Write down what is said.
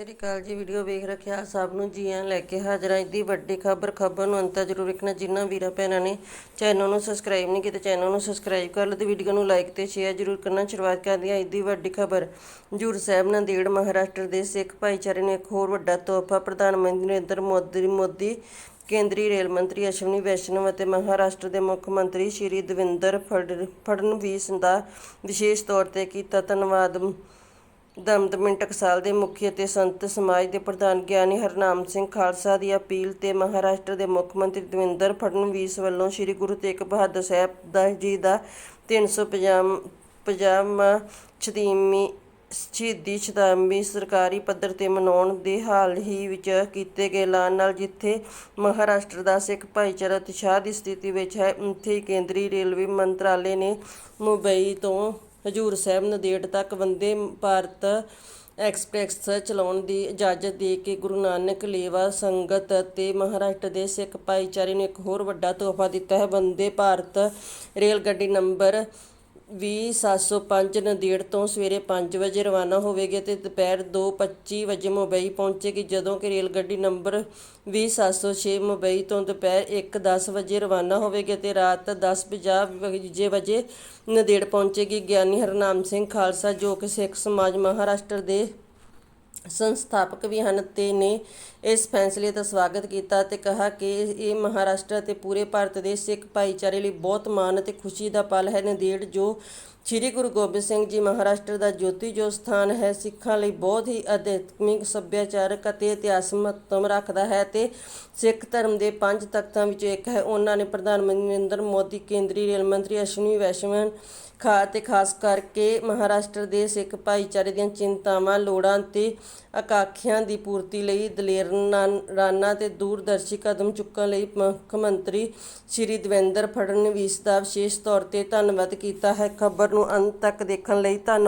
ਸਤਿ ਸ਼੍ਰੀ ਅਕਾਲ ਜੀ ਵੀਡੀਓ ਵੇਖ ਰੱਖਿਆ ਸਭ ਨੂੰ। ਜੀ ਆਇਆਂ ਲੈ ਕੇ ਹਾਜ਼ਰ ਹਾਂ। ਦੀ ਵੱਡੀ ਖਬਰ ਖਬਰ ਨੂੰ ਅੰਤ ਜ਼ਰੂਰ ਵੇਖਣਾ। ਜਿਨ੍ਹਾਂ ਵੀਰਾਂ ਭੈਣਾਂ ਨੇ ਚੈਨਲ ਨੂੰ ਸਬਸਕ੍ਰਾਈਬ ਨਹੀਂ ਕੀਤਾ ਚੈਨਲ ਨੂੰ ਸਬਸਕ੍ਰਾਈਬ ਕਰ ਲਓ ਤੇ ਵੀਡੀਓ ਨੂੰ ਲਾਈਕ ਤੇ ਸ਼ੇਅਰ ਜ਼ਰੂਰ ਕਰਨਾ। ਸ਼ੁਰੂਆਤ ਕਰਦੇ ਹਾਂ ਦੀ ਵੱਡੀ ਖਬਰ। ਹਜੂਰ ਸਾਹਿਬ ਨਾਂਦੇੜ ਮਹਾਰਾਸ਼ਟਰ ਦੇ ਸਿੱਖ ਭਾਈਚਾਰੇ ਨੇ ਇੱਕ ਹੋਰ ਵੱਡਾ ਤੋਹਫਾ ਪ੍ਰਧਾਨ ਮੰਤਰੀ ਨਰਿੰਦਰ ਮੋਦੀ ਮੋਦੀ, ਕੇਂਦਰੀ ਰੇਲ ਮੰਤਰੀ ਅਸ਼ਵਨੀ ਵੈਸ਼ਨਵ ਅਤੇ ਮਹਾਰਾਸ਼ਟਰ ਦੇ ਮੁੱਖ ਮੰਤਰੀ ਸ਼੍ਰੀ ਦਵਿੰਦਰ ਫਡ- ਫਡਨਵੀਸ ਦਾ ਵਿਸ਼ੇਸ਼ ਤੌਰ ਤੇ ਕੀਤਾ ਧੰਨਵਾਦ। ਦਮਦਮੀ ਟਕਸਾਲ ਦੇ ਮੁਖੀ ਅਤੇ ਸੰਤ ਸਮਾਜ ਦੇ ਪ੍ਰਧਾਨ ਗਿਆਨੀ ਹਰਨਾਮ ਸਿੰਘ ਖਾਲਸਾ ਦੀ ਅਪੀਲ ਤੇ ਮਹਾਰਾਸ਼ਟਰ ਦੇ ਮੁੱਖ ਮੰਤਰੀ ਦਵਿੰਦਰ ਫੜਨਵੀਸ ਵੱਲੋਂ ਸ੍ਰੀ ਗੁਰੂ ਤੇਗ ਬਹਾਦਰ ਸਾਹਿਬ ਦਾ ਜੀ ਦਾ 350ਵਾਂ ਸ਼ਤੀਮੀ ਸ਼ਹੀਦੀ ਸ਼ਤਾਬਦੀ ਸਰਕਾਰੀ ਪੱਧਰ ਤੇ ਮਨਾਉਣ ਦੇ ਹਾਲ ਹੀ ਵਿੱਚ ਕੀਤੇ ਗਏ ਐਲਾਨ ਨਾਲ ਜਿੱਥੇ ਮਹਾਰਾਸ਼ਟਰ ਦਾ ਸਿੱਖ ਭਾਈਚਾਰਾ ਉਤਸ਼ਾਹ ਦੀ ਸਥਿਤੀ ਵਿੱਚ ਹੈ, ਉੱਥੇ ਕੇਂਦਰੀ ਰੇਲਵੇ ਮੰਤਰਾਲੇ ਨੇ ਮੁੰਬਈ ਤੋਂ ਹਜੂਰ ਸਾਹਿਬ ਨੰਦੇੜ ਤੱਕ ਵੰਦੇ ਭਾਰਤ ਐਕਸਪ੍ਰੈਸ ਚਲਾਉਣ ਦੀ ਇਜਾਜ਼ਤ ਦੇ ਕੇ ਗੁਰੂ ਨਾਨਕ ਲੇਵਾ ਸੰਗਤ ਅਤੇ ਮਹਾਰਾਸ਼ਟਰ ਦੇ ਸਿੱਖ ਭਾਈਚਾਰੇ ਨੂੰ ਇੱਕ ਹੋਰ ਵੱਡਾ ਤੋਹਫਾ ਦਿੱਤਾ ਹੈ। ਵੰਦੇ ਭਾਰਤ ਰੇਲ ਗੱਡੀ ਨੰਬਰ 20705 ਨੰਦੇੜ ਤੋਂ ਸਵੇਰੇ ਪੰਜ ਵਜੇ ਰਵਾਨਾ ਹੋਵੇਗੀ ਅਤੇ ਦੁਪਹਿਰ 2:25 ਵਜੇ ਮੁੰਬਈ ਪਹੁੰਚੇਗੀ, ਜਦੋਂ ਕਿ ਰੇਲ ਗੱਡੀ ਨੰਬਰ 20706 ਮੁੰਬਈ ਤੋਂ ਦੁਪਹਿਰ ਇੱਕ ਦਸ ਵਜੇ ਰਵਾਨਾ ਹੋਵੇਗੀ ਅਤੇ ਰਾਤ 10:50 ਵਜੇ ਨੰਦੇੜ ਪਹੁੰਚੇਗੀ ਗਿਆਨੀ ਹਰਨਾਮ ਸਿੰਘ ਖਾਲਸਾ, ਜੋ ਕਿ ਸਿੱਖ ਸਮਾਜ ਮਹਾਰਾਸ਼ਟਰ ਦੇ ਸੰਸਥਾਪਕ ਵੀ ਹਨ ਅਤੇ ਨੇ ਇਸ ਫੈਸਲੇ ਦਾ ਸਵਾਗਤ ਕੀਤਾ ਅਤੇ ਕਿਹਾ ਕਿ ਇਹ ਮਹਾਰਾਸ਼ਟਰ ਅਤੇ ਪੂਰੇ ਭਾਰਤ ਦੇ ਸਿੱਖ ਭਾਈਚਾਰੇ ਲਈ ਬਹੁਤ ਮਾਣ ਅਤੇ ਖੁਸ਼ੀ ਦਾ ਪਲ ਹੈ। ਨੰਦੇੜ ਜੋ ਸ੍ਰੀ ਗੁਰੂ ਗੋਬਿੰਦ ਸਿੰਘ ਜੀ ਮਹਾਰਾਸ਼ਟਰ ਦਾ ਜੋਤੀ ਜੋ ਸਥਾਨ ਹੈ, ਸਿੱਖਾਂ ਲਈ ਬਹੁਤ ਹੀ ਅਧਿਆਤਮਿਕ ਸੱਭਿਆਚਾਰਕ ਅਤੇ ਇਤਿਹਾਸਕ ਮਹੱਤਵ ਰੱਖਦਾ ਹੈ ਤੇ ਸਿੱਖ ਧਰਮ ਦੇ ਪੰਜ ਤਖਤਾਂ ਵਿੱਚੋਂ ਇੱਕ ਹੈ। ਉਹਨਾਂ ਨੇ ਪ੍ਰਧਾਨ ਮੰਤਰੀ ਨਰਿੰਦਰ ਮੋਦੀ, ਕੇਂਦਰੀ ਰੇਲ ਮੰਤਰੀ ਅਸ਼ਵਨੀ ਵੈਸ਼ਨਵ ਖਾ ਤੇ ਖਾਸ ਕਰਕੇ ਮਹਾਰਾਸ਼ਟਰ ਦੇ ਸਿੱਖ ਭਾਈਚਾਰੇ ਦੀਆਂ ਚਿੰਤਾਵਾਂ, ਲੋੜਾਂ ਤੇ ਆਕਾਂਖਿਆਂ ਦੀ ਪੂਰਤੀ ਲਈ ਦਲੇਰ ਨਾਂ- ਰਾਨਾ ਤੇ ਦੂਰਦਰਸ਼ੀ ਕਦਮ ਚੁੱਕਣ ਲਈ ਮੁੱਖ ਮੰਤਰੀ ਸ਼੍ਰੀ ਦੇਵੇਂਦਰ ਫੜਨਵੀਸ ਦਾ ਵਿਸ਼ੇਸ਼ ਤੌਰ ਤੇ ਧੰਨਵਾਦ ਕੀਤਾ ਹੈ। ਖਬਰ ਨੂੰ ਅੰਤ ਤੱਕ ਦੇਖਣ ਲਈ ਧੰਨ